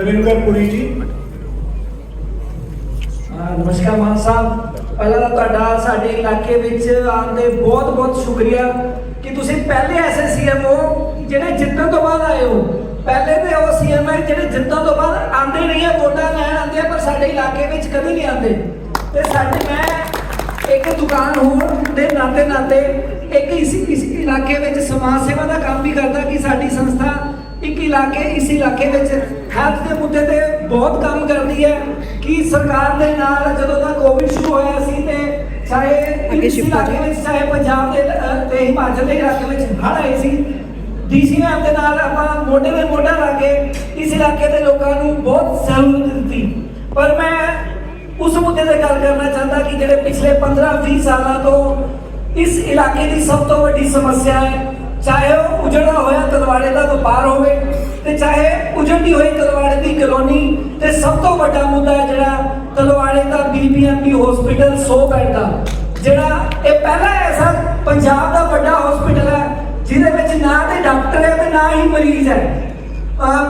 ਨਰਿੰਦਰ ਪੁਰੀ ਜੀ। ਨਮਸਕਾਰ ਮਾਨ ਸਾਹਿਬ। ਪਹਿਲਾਂ ਤਾਂ ਤੁਹਾਡਾ ਸਾਡੇ ਇਲਾਕੇ ਵਿੱਚ ਆਉਣ ਦੇ ਬਹੁਤ ਬਹੁਤ ਸ਼ੁਕਰੀਆ ਕਿ ਤੁਸੀਂ ਪਹਿਲੇ ਐਸੇ ਸੀਐਮ ਹੋ ਜਿਹੜੇ ਜਿੱਤਣ ਤੋਂ ਬਾਅਦ ਆਏ ਹੋ। ਪਹਿਲੇ ਤੇ ਉਹ ਸੀਐਮ ਹੈ ਜਿਹੜੇ ਜਿੱਤਣ ਤੋਂ ਬਾਅਦ ਆਉਂਦੇ ਨਹੀਂ ਹੈ ਵੋਟਾਂ ਲੈਣ ਆਉਂਦੇ ਆ, ਪਰ ਸਾਡੇ ਇਲਾਕੇ ਵਿੱਚ ਕਦੀ ਨਹੀਂ ਆਉਂਦੇ। ਤੇ ਸਾਡੇ ਮੈਂ ਇੱਕ ਦੁਕਾਨ ਹੋਣ ਦੇ ਨਾਤੇ ਨਾਤੇ ਇੱਕ ਇਸ ਇਲਾਕੇ ਵਿੱਚ ਸਮਾਜ ਸੇਵਾ ਦਾ ਕੰਮ ਵੀ ਕਰਦਾ ਕਿ ਸਾਡੀ ਸੰਸਥਾ ਇੱਕ ਇਲਾਕੇ ਇਸ ਇਲਾਕੇ ਵਿੱਚ ਹੈਲਥ ਦੇ ਮੁੱਦੇ ਤੇ ਬਹੁਤ ਕੰਮ ਕਰਦੀ ਹੈ। ਕਿ ਸਰਕਾਰ ਦੇ ਨਾਲ ਜਦੋਂ ਦਾ ਕੋਵਿਡ ਸ਼ੁਰੂ ਹੋਇਆ ਸੀ ਤੇ ਚਾਹੇ ਇਸ ਇਲਾਕੇ ਵਿੱਚ ਚਾਹੇ ਪੰਜਾਬ ਦੇ ਤੇ ਹਿਮਾਚਲ ਦੇ ਇਲਾਕੇ ਵਿੱਚ ਹੜ੍ਹ ਆਏ ਸੀ ਡੀਸੀਐਮ ਦੇ ਨਾਲ ਆਪਾਂ ਮੋਢੇ ਨਾਲ ਮੋਢਾ ਲਾ ਕੇ ਇਸ ਇਲਾਕੇ ਦੇ ਲੋਕਾਂ ਨੂੰ ਬਹੁਤ ਸਹੂਲਤ ਦਿੱਤੀ। ਪਰ ਮੈਂ ਉਸ ਮੁੱਦੇ ਤੇ ਗੱਲ ਕਰਨਾ ਚਾਹੁੰਦਾ ਕਿ ਜਿਹੜੇ ਪਿਛਲੇ 15-20 ਸਾਲਾਂ ਤੋਂ ਇਸ ਇਲਾਕੇ ਦੀ ਸਭ ਤੋਂ ਵੱਡੀ ਸਮੱਸਿਆ ਹੈ ਚਾਹੇ ਉਹ ਉਜੜਾ ਹੋਇਆ ਤਲਵਾੜੇ ਦਾ ਵਪਾਰ ਹੋਵੇ ਤੇ ਚਾਹੇ ਉਜੜਦੀ ਹੋਈ ਤਲਵਾੜੇ ਦੀ ਕਲੋਨੀ, ਤੇ ਸਭ ਤੋਂ ਵੱਡਾ ਮੁੱਦਾ ਜਿਹੜਾ ਤਲਵਾੜੇ ਦਾ ਬੀਬੀਐਮਪੀ ਹਸਪੀਟਲ 100 ਬੈੱਡ ਦਾ, ਜਿਹੜਾ ਇਹ ਪਹਿਲਾ ਐਸਾ ਪੰਜਾਬ ਦਾ ਵੱਡਾ ਹਸਪੀਟਲ ਹੈ, ਜਿਹਦੇ ਵਿੱਚ ਨਾ ਤੇ ਡਾਕਟਰ ਹੈ ਤੇ ਨਾ ਹੀ ਮਰੀਜ਼ ਹੈ।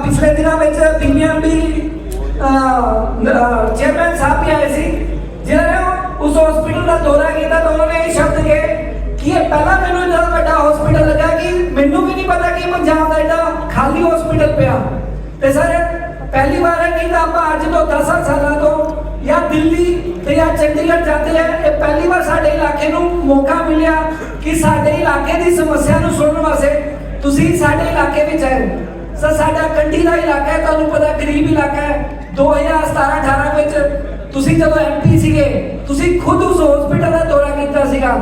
ਪਿਛਲੇ ਦਿਨਾਂ ਵਿੱਚ ਬੀਬੀਐਮਪੀ ਚੇਅਰਮੈਨ ਸਾਹਿਬ ਵੀ ਆਏ ਸੀ, ਜਿਹਨਾਂ ਨੇ ਉਸ ਹਸਪੀਟਲ ਦਾ ਦੌਰਾ ਕੀਤਾ ਤਾਂ ਉਹਨਾਂ ਨੇ ਇਹ ਸ਼ਬਦ ਕਹੇ ਕਿ ਇਹ ਪਹਿਲਾਂ ਮੈਨੂੰ ਇੰਨਾ ਵੱਡਾ ਹਸਪੀਟਲ ਲੱਗਾ ਕਿ ਮੈਨੂੰ ਵੀ ਨਹੀਂ ਪਤਾ ਕਿ ਪੰਜਾਬ ਦਾ ਇੰਨਾ ਖਾਲੀ ਹਸਪੀਟਲ ਪਿਆ। ਤੇ ਸਰ, ਪਹਿਲੀ ਵਾਰ ਹੈ ਨਹੀਂ ਤਾਂ ਆਪਾਂ ਅੱਜ ਤੋਂ 10 ਸਾਲਾਂ ਤੋਂ ਜਾਂ ਦਿੱਲੀ ਤੇ ਜਾਂ ਚੰਡੀਗੜ੍ਹ ਜਾਂਦੇ ਆ, ਇਹ ਪਹਿਲੀ ਵਾਰ ਸਾਡੇ ਇਲਾਕੇ ਨੂੰ ਮੌਕਾ ਮਿਲਿਆ ਕਿ ਸਾਡੇ ਇਲਾਕੇ ਦੀ ਸਮੱਸਿਆ ਨੂੰ ਸੁਣਨ ਵਾਸਤੇ ਤੁਸੀਂ ਸਾਡੇ ਇਲਾਕੇ ਵਿੱਚ ਆਏ ਸਰ, ਸਾਡਾ ਕੰਢੀ ਦਾ ਇਲਾਕਾ ਹੈ, ਤੁਹਾਨੂੰ ਪਤਾ ਗਰੀਬ ਇਲਾਕਾ ਹੈ। 2017-18 ਵਿੱਚ ਤੁਸੀਂ ਜਦੋਂ ਐਮਪੀ ਸੀਗੇ, ਤੁਸੀਂ ਖੁਦ ਉਸ ਹਸਪੀਟਲ ਦਾ ਦੌਰਾ ਕੀਤਾ ਸੀਗਾ।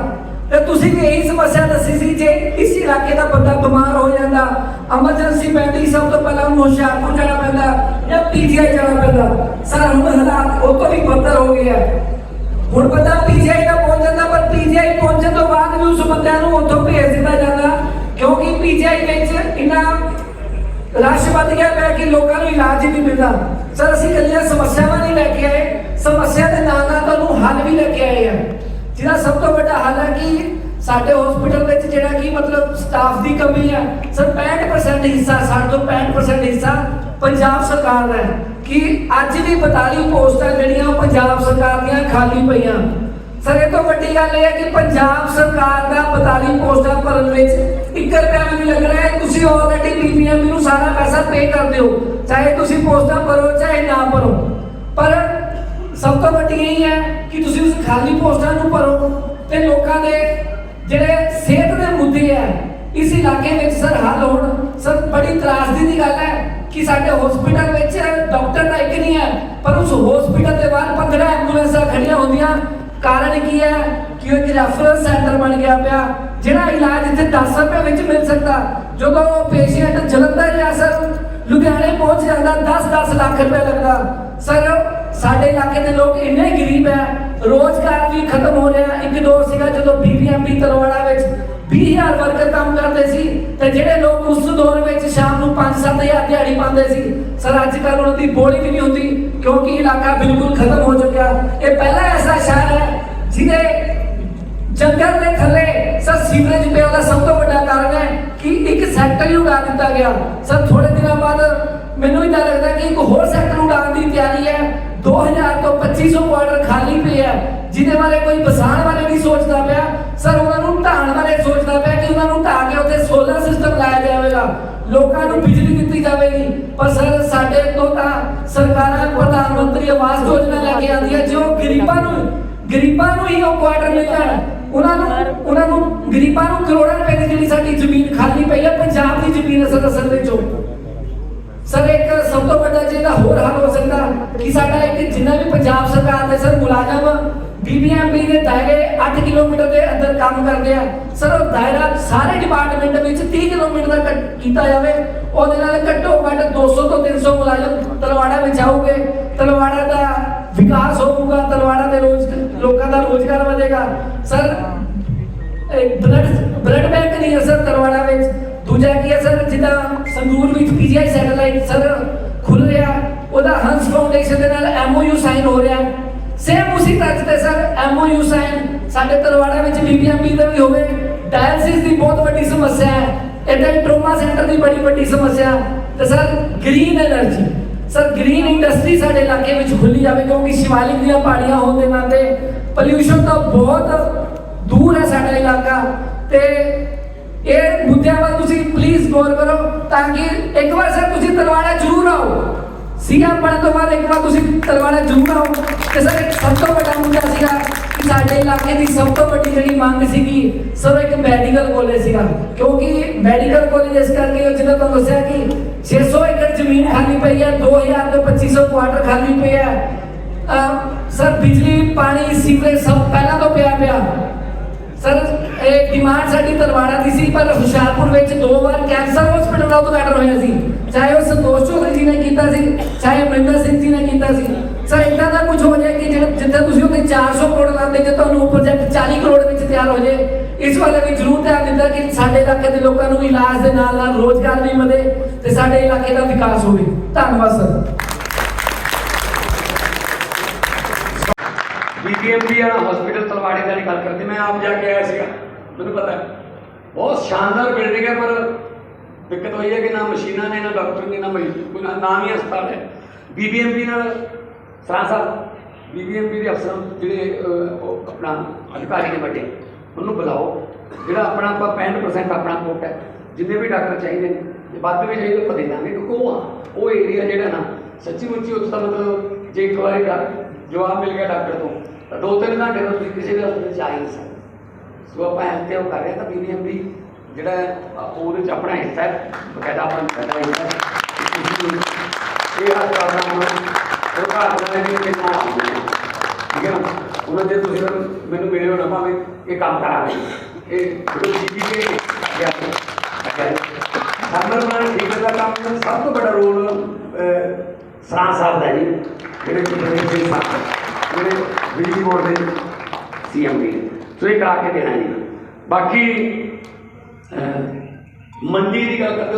ਤੇ ਤੁਸੀਂ ਵੀ ਇਹੀ ਸਮੱਸਿਆ ਦੱਸੀ ਸੀ ਜੇ ਇਸ ਇਲਾਕੇ ਦਾ ਬੰਦਾ ਬਿਮਾਰ ਹੋ ਜਾਂਦਾ ਐਮਰਜੈਂਸੀ ਪੈਂਦੀ ਸਭ ਤੋਂ ਪਹਿਲਾਂ ਉਹਨੂੰ ਹੁਸ਼ਿਆਰਪੁਰ ਜਾਣਾ ਪੈਂਦਾ ਜਾਂ ਪੀਜੀਆਈ ਜਾਣਾ ਪੈਂਦਾ ਸਰ ਹੁਣ ਹਾਲਾਤ ਉਹ ਤੋਂ ਵੀ ਬੱਤਰ ਹੋ ਗਏ ਆ। ਹੁਣ ਬੰਦਾ ਪੀਜੀਆਈ ਦਾ ਪਹੁੰਚ ਜਾਂਦਾ, ਪਰ ਪੀਜੀਆਈ ਪਹੁੰਚਣ ਤੋਂ ਬਾਅਦ ਵੀ ਉਸ ਬੰਦਿਆਂ ਨੂੰ ਉੱਥੋਂ ਭੇਜ ਦਿੱਤਾ ਜਾਂਦਾ, ਕਿਉਂਕਿ ਪੀਜੀਆਈ ਵਿੱਚ ਇਹਨਾਂ ਰਸ਼ ਵੱਧ ਗਿਆ ਪਿਆ ਕਿ ਲੋਕਾਂ ਨੂੰ ਇਲਾਜ ਹੀ ਨਹੀਂ ਮਿਲਦਾ। ਸਰ, ਅਸੀਂ ਇਕੱਲੀਆਂ ਸਮੱਸਿਆਵਾਂ ਨਹੀਂ ਲੈ ਕੇ ਆਏ, ਸਮੱਸਿਆ ਦੇ ਨਾਲ ਨਾਲ ਤੁਹਾਨੂੰ ਹੱਲ ਵੀ ਲੈ ਕੇ ਆਏ ਆ। ਜਿਹਦਾ ਸਭ ਤੋਂ ਵੱਡਾ ਹਾਲ ਹੈ ਕਿ ਸਾਡੇ ਹਸਪੀਟਲ ਵਿੱਚ ਜਿਹੜਾ ਕਿ ਮਤਲਬ ਸਟਾਫ ਦੀ ਕਮੀ ਹੈ, ਸਰ 65% ਹਿੱਸਾ, ਸਾਡੇ ਤੋਂ 65% ਹਿੱਸਾ ਪੰਜਾਬ ਸਰਕਾਰ ਦਾ ਹੈ। ਕਿ ਅੱਜ ਵੀ 42 ਪੋਸਟਾਂ ਜਿਹੜੀਆਂ ਉਹ ਪੰਜਾਬ ਸਰਕਾਰ ਦੀਆਂ ਖਾਲੀ ਪਈਆਂ। ਸਰ, ਇਹ ਤੋਂ ਵੱਡੀ ਗੱਲ ਇਹ ਹੈ ਕਿ ਪੰਜਾਬ ਸਰਕਾਰ ਦਾ 42 ਪੋਸਟਾਂ ਭਰਨ ਵਿੱਚ 1 ਰੁਪਿਆ ਵੀ ਨਹੀਂ ਲੱਗ ਰਿਹਾ ਹੈ ਤੁਸੀਂ ਆਲਰੇਡੀ ਬੀਬੀਐਮ ਨੂੰ ਸਾਰਾ ਪੈਸਾ ਪੇ ਕਰਦੇ ਹੋ ਚਾਹੇ ਤੁਸੀਂ ਪੋਸਟਾਂ ਭਰੋ, ਚਾਹੇ ਨਾ ਭਰੋ। ਪਰ ਸਭ ਤੋਂ ਵੱਡੀ ਇਹ ਹੈ ਕਿ ਤੁਸੀਂ ਉਸ ਖਾਲੀ ਪੋਸਟਾਂ ਨੂੰ ਭਰੋ ਤੇ ਲੋਕਾਂ ਦੇ ਜਿਹੜੇ ਸਿਹਤ ਦੇ ਮੁੱਦੇ ਆ, ਇਸ ਇਲਾਕੇ ਵਿੱਚ ਸਰ ਹੱਲ ਹੋਣ। ਸਰ, ਬੜੀ ਤਰਾਸਦੀ ਦੀ ਗੱਲ ਹੈ ਕਿ ਸਾਡੇ ਹਸਪੀਟਲ ਵਿੱਚ ਡਾਕਟਰ ਤਾਂ ਇੱਕ ਨਹੀਂ ਹੈ, ਪਰ ਉਸ ਹਸਪੀਟਲ ਦੇ ਬਾਹਰ 15 ਐਂਬੂਲੈਂਸਾਂ ਖੜੀਆਂ ਹੁੰਦੀਆਂ। ਕਾਰਨ ਕੀ ਹੈ ਕਿ ਉਹ ਇੱਕ ਰੈਫਰੈਂਸ ਸੈਂਟਰ ਬਣ ਗਿਆ ਪਿਆ, ਜਿਹੜਾ ਇਲਾਜ ਇੱਥੇ 10 ਰੁਪਏ ਵਿੱਚ ਮਿਲ ਸਕਦਾ। ਜਦੋਂ ਪੇਸ਼ੈਂਟ ਜਲੰਧਰ ਜਾਂ ਸਰ, ਲੁਧਿਆਣੇ ਪਹੁੰਚ ਜਾਂਦਾ 10-10 ਲੱਖ ਰੁਪਏ ਲੱਗਦਾ। ਸਰ ਸਾਡੇ ਇਲਾਕੇ ਦੇ ਲੋਕ ਇੰਨੇ ਗਰੀਬ ਹੈ ਰੋਜ਼ਗਾਰ ਵੀ ਖਤਮ ਹੋ ਰਿਹਾ। ਇੱਕ ਦੌਰ ਸੀਗਾ ਜਦੋਂ ਬੀਬੀਐਮਪੀ ਤਲਵਾੜਾ ਵਿੱਚ 20000 ਵਰਕਰ ਕੰਮ ਕਰਦੇ ਸੀ ਤੇ ਜਿਹੜੇ ਲੋਕ ਉਸ ਦੌਰ ਵਿੱਚ ਸ਼ਾਮ ਨੂੰ 5-7000 ਦਿਹਾੜੀ ਪਾਉਂਦੇ ਸੀ। ਸਰ ਅੱਜ ਕੱਲ੍ਹ ਉਹਨਾਂ ਦੀ ਬੋਲੀ ਵੀ ਨਹੀਂ ਹੁੰਦੀ, ਕਿਉਂਕਿ ਇਲਾਕਾ ਬਿਲਕੁਲ ਖਤਮ ਹੋ ਚੁੱਕਿਆ। ਇਹ ਪਹਿਲਾ ਐਸਾ ਸ਼ਹਿਰ ਹੈ ਜਿਹਦੇ ਜੰਗਲ ਦੇ ਥੱਲੇ ਸਰ, ਸੀਵਰੇਜ ਪਿਆ ਦਾ ਸਭ ਤੋਂ ਵੱਡਾ ਕਾਰਨ ਹੈ ਕਿ ਇੱਕ ਸੈਕਟਰ ਹੀ ਉਡਾ ਦਿੱਤਾ ਗਿਆ। ਸਰ ਥੋੜੇ ਦਿਨਾਂ ਬਾਅਦ ਮੈਨੂੰ ਇਦਾਂ ਲੱਗਦਾ ਕਿ ਇੱਕ ਹੋਰ ਸੈਕਟਰ ਉਡਾਉਣ ਦੀ ਤਿਆਰੀ ਹੈ। 2000 ਤੋਂ 2500 ਕੁਆਟਰ ਖਾਲੀ ਪਏ ਹੈ। ਜਿਹਦੇ ਬਾਰੇ ਕੋਈ ਬਸਾਣ ਵਾਲੇ ਨਹੀਂ ਸੋਚਦਾ ਪਿਆ। ਸਰ, ਉਹਨਾਂ ਨੂੰ ਢਾਣ ਵਾਲੇ ਸੋਚਦਾ ਪਿਆ ਕਿ ਉਹਨਾਂ ਨੂੰ ਢਾ ਕੇ ਉੱਥੇ ਸੋਲਰ ਸਿਸਟਮ ਲਾਇਆ ਜਾਵੇਗਾ। ਲੋਕਾਂ ਨੂੰ ਬਿਜਲੀ ਦਿੱਤੀ ਜਾਵੇਗੀ। ਪਰ ਸਰ, ਸਾਡੇ ਤੋਂ ਤਾਂ ਸਰਕਾਰਾਂ, ਪ੍ਰਧਾਨ ਮੰਤਰੀ ਆਵਾਸ ਯੋਜਨਾ ਲੈ ਕੇ ਆਉਂਦੀ ਹੈ ਜੋ ਗਰੀਬਾਂ ਨੂੰ ਗਰੀਬਾਂ ਨੂੰ ਹੀ ਉਹ ਕੁਆਟਰ ਮਿਲ ਜਾਣ। ਉਹਨਾਂ ਨੂੰ ਉਹਨਾਂ ਨੂੰ ਗਰੀਬਾਂ ਨੂੰ ਕਰੋੜਾਂ ਰੁਪਏ ਦੀ ਜਿਹੜੀ ਸਾਡੀ ਜ਼ਮੀਨ ਖਾਲੀ ਪਈ ਹੈ, ਪੰਜਾਬ ਦੀ ਜ਼ਮੀਨ ਅਸਲ ਅਸਲ ਵਿੱਚੋਂ। ਸਰ, ਇੱਕ ਸਭ ਤੋਂ ਵੱਡਾ ਜਿਹਦਾ ਹੋਰ ਹੱਲ ਹੋ ਸਕਦਾ ਕਿ ਸਾਡਾ ਪੰਜਾਬ ਸਰਕਾਰ ਦੇ ਸਰ ਮੁਲਾਜ਼ਮ ਬੀਬੀਐਮਬੀ ਦੇ ਦਾਇਰੇ 8 ਕਿਲੋਮੀਟਰ ਦੇ ਅੰਦਰ ਕੰਮ ਕਰਦੇ ਆ। ਸਰ ਉਹ ਦਾਇਰਾ ਸਾਰੇ ਡਿਪਾਰਟਮੈਂਟ ਵਿੱਚ 30 ਕਿਲੋਮੀਟਰ ਦਾ ਕੱਟ- ਕੀਤਾ ਜਾਵੇ। ਉਹਦੇ ਨਾਲ ਘੱਟੋ ਘੱਟ 200 ਤੋਂ 300 ਮੁਲਾਜ਼ਮ ਤਲਵਾੜਾ ਵਿੱਚ ਆਉਗੇ ਤਲਵਾੜਾ ਦਾ ਵਿਕਾਸ ਹੋਊਗਾ, ਤਲਵਾੜਾ ਦੇ ਰੋਜ਼ ਲੋਕਾਂ ਦਾ ਰੋਜ਼ਗਾਰ ਵਧੇਗਾ। ਸਰ ਬਲੱਡ ਬਲੱਡ ਬੈਂਕ ਨਹੀਂ ਹੈ ਸਰ ਤਲਵਾੜਾ ਵਿੱਚ। ਦੂਜਾ ਕੀ ਹੈ ਸਰ, ਜਿੱਦਾਂ ਸੰਗਰੂਰ ਵਿੱਚ ਪੀਜੀਆਈ ਸੈਟੇਲਾਈਟ ਸਰ ਖੁੱਲ ਰਿਹਾ। ਉਹਦਾ ਹੰਸ ਫਾਊਂਡੇਸ਼ਨ ਦੇ ਨਾਲ ਐਮਓਯੂ ਸਾਈਨ ਹੋ ਰਿਹਾ। ਸੇਮ ਉਸੇ ਤਰ੍ਹਾਂ ਤੇ ਸਰ ਐਮਓਯੂ ਸਾਈਨ ਸਾਡੇ ਤਲਵਾੜਾ ਵਿੱਚ ਬੀਬੀਐਮਬੀ ਦਾ ਵੀ ਹੋਵੇ। ਡਾਇਲਿਸਿਸ ਦੀ ਬਹੁਤ ਵੱਡੀ ਸਮੱਸਿਆ ਹੈ। ਇਦਾਂ ਟਰੋਮਾ ਸੈਂਟਰ ਦੀ ਬੜੀ ਵੱਡੀ ਸਮੱਸਿਆ। ਤੇ sir green energy sir green industry ਸਾਡੇ ਇਲਾਕੇ ਵਿੱਚ ਖੁੱਲੀ ਜਾਵੇ ਕਿਉਂਕਿ ਸ਼ਿਵਾਲਿਕ ਦੀਆਂ ਪਹਾੜੀਆਂ ਹੋਣ ਦੇ ਨਾਤੇ ਪੋਲਿਊਸ਼ਨ ਤਾਂ ਬਹੁਤ ਦੂਰ ਹੈ ਸਾਡਾ ਇਲਾਕਾ। ਤੇ ਇਹ ਮੁੱਦਿਆਂ ਵੱਲ ਸੀਐਮ ਬਣਨ ਤੋਂ ਬਾਅਦ ਇੱਕ ਵਾਰ ਤੁਸੀਂ ਤਲਵਾੜਾ ਜ਼ਰੂਰ ਆਓ। ਤੇ ਸਰ, ਇੱਕ ਸਭ ਤੋਂ ਵੱਡਾ ਮੁੱਦਾ ਸੀਗਾ ਕਿ ਸਾਡੇ ਇਲਾਕੇ ਦੀ ਸਭ ਤੋਂ ਵੱਡੀ ਜਿਹੜੀ ਮੰਗ ਸੀਗੀ, ਸਰ ਉਹ ਇੱਕ ਮੈਡੀਕਲ ਕਾਲਜ ਸੀਗਾ। ਕਿਉਂਕਿ ਮੈਡੀਕਲ ਕਾਲਜ ਇਸ ਕਰਕੇ ਉਹ ਜਿਹਨਾਂ ਤੁਹਾਨੂੰ ਦੱਸਿਆ ਕਿ 600 ਏਕੜ ਜ਼ਮੀਨ ਖਾਲੀ ਪਈ ਹੈ 2000 ਤੋਂ 2500 ਕੁਆਟਰ ਖਾਲੀ ਪਈ ਹੈ। ਅਹ, ਸਰ, ਬਿਜਲੀ, ਪਾਣੀ, ਸੀਵਰੇਜ ਸਭ ਪਹਿਲਾਂ ਤੋਂ ਪਿਆ ਪਿਆ। ਸਰ ਇਹ ਡਿਮਾਂਡ ਸਾਡੀ ਤਲਵਾੜਾ ਦੀ ਸੀ, ਪਰ ਹੁਸ਼ਿਆਰਪੁਰ ਵਿੱਚ ਦੋ ਵਾਰ ਕੈਂਸਰ ਹਸਪੀਟਲ ਦਾ ਉਦਘਾਟਨ ਹੋਇਆ ਸੀ। ਚਾਹੇ ਉਹ ਸੰਤੋਸ਼ ਚੌਧਰੀ ਜੀ ਨੇ ਕੀਤਾ ਸੀ, ਚਾਹੇ ਅਮਰਿੰਦਰ ਸਿੰਘ ਜੀ ਨੇ ਕੀਤਾ ਸੀ। ਸਰ ਇਦਾਂ ਦਾ ਕੁਝ ਹੋ ਜਾਏ ਕਿ ਜਿਹੜਾ ਤੁਸੀਂ ਉੱਤੇ 400 ਕਰੋੜ ਲਾਉਂਦੇ ਜੇ ਤੁਹਾਨੂੰ ਪ੍ਰੋਜੈਕਟ 40 ਕਰੋੜ ਵਿੱਚ ਤਿਆਰ ਹੋ ਜਾਏ, ਇਸ ਵਾਲੇ ਵੀ ਜ਼ਰੂਰ ਧਿਆਨ ਦਿੱਤਾ ਕਿ ਸਾਡੇ ਇਲਾਕੇ ਦੇ ਲੋਕਾਂ ਨੂੰ ਇਲਾਜ ਦੇ ਨਾਲ ਨਾਲ ਰੋਜ਼ਗਾਰ ਵੀ ਮਿਲੇ ਤੇ ਸਾਡੇ ਇਲਾਕੇ ਦਾ ਵਿਕਾਸ ਹੋਵੇ। ਧੰਨਵਾਦ ਸਰ ਬੀਬੀਐਮਬੀ ਵਾਲਾ ਹਸਪੀਟਲ ਤਲਵਾੜੇ ਦਾ ਦੀ ਗੱਲ ਕਰਦੇ, ਮੈਂ ਆਪ ਮੈਨੂੰ ਪਤਾ ਬਹੁਤ ਸ਼ਾਨਦਾਰ ਬਿਲਡਿੰਗ ਹੈ, ਪਰ ਦਿੱਕਤ ਹੋਈ ਹੈ ਕਿ ਨਾ ਮਸ਼ੀਨਾਂ ਨੇ, ਨਾ ਡਾਕਟਰ ਨੇ, ਨਾ ਮਰੀਜ਼ ਕੋਈ ਨਾ ਨਾਮ ਹੀ ਹਸਪਤਾਲ ਹੈ। ਬੀਬੀਐਮਬੀ ਨਾਲ ਸਰਾਂ ਸਾਹਿਬ ਬੀਬੀਐਮਬੀ ਦੇ ਅਫਸਰ ਜਿਹੜੇ ਆਪਣਾ ਅਧਿਕਾਰੀ ਨੇ ਵੱਡੇ ਉਹਨੂੰ ਬੁਲਾਓ। ਜਿਹੜਾ ਆਪਣਾ ਆਪਾਂ 65% ਆਪਣਾ ਕੋਟ ਹੈ, ਜਿੰਨੇ ਵੀ ਡਾਕਟਰ ਚਾਹੀਦੇ ਨੇ, ਜੇ ਵੱਧ ਵੀ ਚਾਹੀਦੇ ਪਤਾ ਦੇ ਦਾਂਗੇ, ਕਿਉਂਕਿ ਉਹ ਆ, ਉਹ ਏਰੀਆ ਜਿਹੜਾ ਨਾ, ਸੱਚੀ ਮੁੱਚੀ ਉੱਥੇ ਤਾਂ ਮਤਲਬ ਜੇ ਇੱਕ ਵਾਰੀ ਜਵਾਬ ਮਿਲ ਗਿਆ ਡਾਕਟਰ ਤੋਂ, ਤਾਂ ਦੋ ਤਿੰਨ ਘੰਟੇ ਤੋਂ ਤੁਸੀਂ ਕਿਸੇ ਵੀ ਹਸਪਤਾਲ ਚ ਆ ਹੀ ਨਹੀਂ ਸਕਦੇ। ਸੋ ਆਪਾਂ ਐਂ ਤੇ ਉਹ ਕਰ ਰਹੇ ਤਾਂ ਤਾਂ ਵੀ ਜਿਹੜਾ ਹੈ, ਅ, ਉਹਦੇ ਚ ਆਪਣਾ ਹਿੱਸਾ ਹੈ ਬਕਾਇਦਾ ਆਪਣਾ ਬਕਾਇਦਾ ਹਿੱਸਾ ਇਹ ਹਸਪਤਾਲ ਦਾ ਨਾਮ ਉਹ ਘਰ ਦਾ ਠੀਕ ਹੈ ਨਾ? ਉਹਨਾਂ ਦੇ ਤੁਸੀਂ ਮੈਨੂੰ- ਮੈਨੂੰ ਮਿਲੇ ਹੋ ਭਾਵੇਂ ਇਹ ਕੰਮ ਕਰਾਂਗੇ ਇਹ ਜੀਪੀ ਕੇ ਸਰਮਰ ਮਾਨ ਠੀਕ ਦਾ ਕੰਮ ਸਭ ਤੋਂ ਵੱਡਾ ਰੋਲ ਸਰਾਂ ਸਾਹਿਬ ਦਾ ਜੀ ਜਿਹੜੇ ਜਿਹੜੇ ਜਿਹੜੇ ਬਿਜਲੀ ਬੋਰਡ ਦੇ ਸੀਐਮ ਨੇ। ਸੋ ਕਰਾ ਕੇ ਦੇਣਾ ਜੀ। ਬਾਕੀ ਅਹ, ਮੰਡੀ ਦੀ ਗੱਲ ਕਰਦੇ ਹੋ